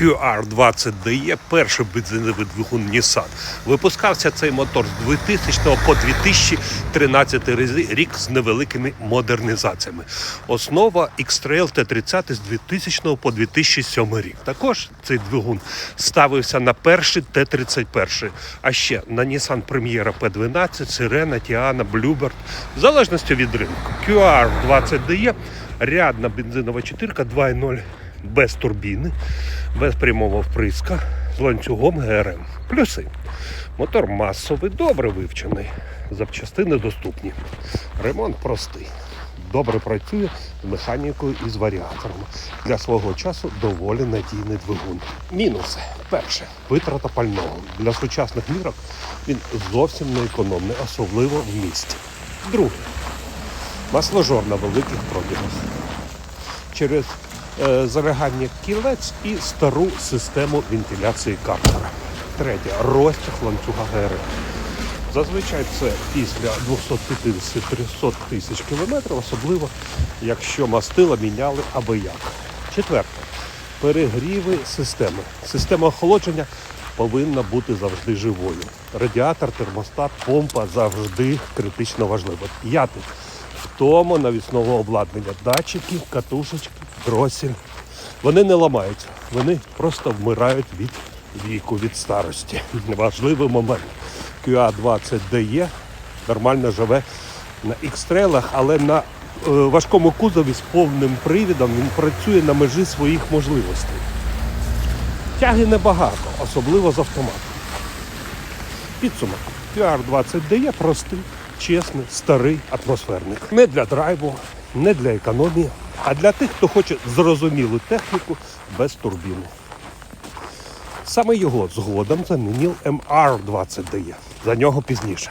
QR20DE, перший бензиновий двигун Nissan. Випускався цей мотор з 2000 по 2013 рік з невеликими модернізаціями. Основа X-Trail T30 з 2000 по 2007 рік. Також цей двигун ставився на перший Т-31, а ще на Nissan Premiera P12, Sirena, Tiana, Bluebird, в залежності від ринку. QR20DE рядна бензинова чотирка 2.0 без турбіни, без прямого вприска, з ланцюгом ГРМ. Плюси. Мотор масовий, добре вивчений. Запчастини доступні. Ремонт простий. Добре працює з механікою і з варіаторами. Для свого часу доволі надійний двигун. Мінуси. Перше, витрата пального. Для сучасних мірок він зовсім не економний, особливо в місті. Друге, масложор на великих пробігах через е, залягання кілець і стару систему вентиляції картера. Третє розтяг ланцюга ГРМ. Зазвичай це після 250-300 тисяч кілометрів, особливо якщо мастила міняли або як. Четверте. Перегріви системи. Система охолодження повинна бути завжди живою. Радіатор, термостат, помпа завжди критично важливо. П'яте. Втома навісного обладнання. Датчики, катушечки, дросель. Вони не ламаються, вони просто вмирають від віку, від старості. Важливий момент. QA20DE нормально живе на X-трейлах, але на е, важкому кузові з повним привідом він працює на межі своїх можливостей. Тяги небагато, особливо з автоматом. Підсумок. QR20DE простий, чесний, старий атмосферник. Не для драйву, не для економії, а для тих, хто хоче зрозумілу техніку без турбіни. Саме його згодом замінив МР-29. За нього пізніше.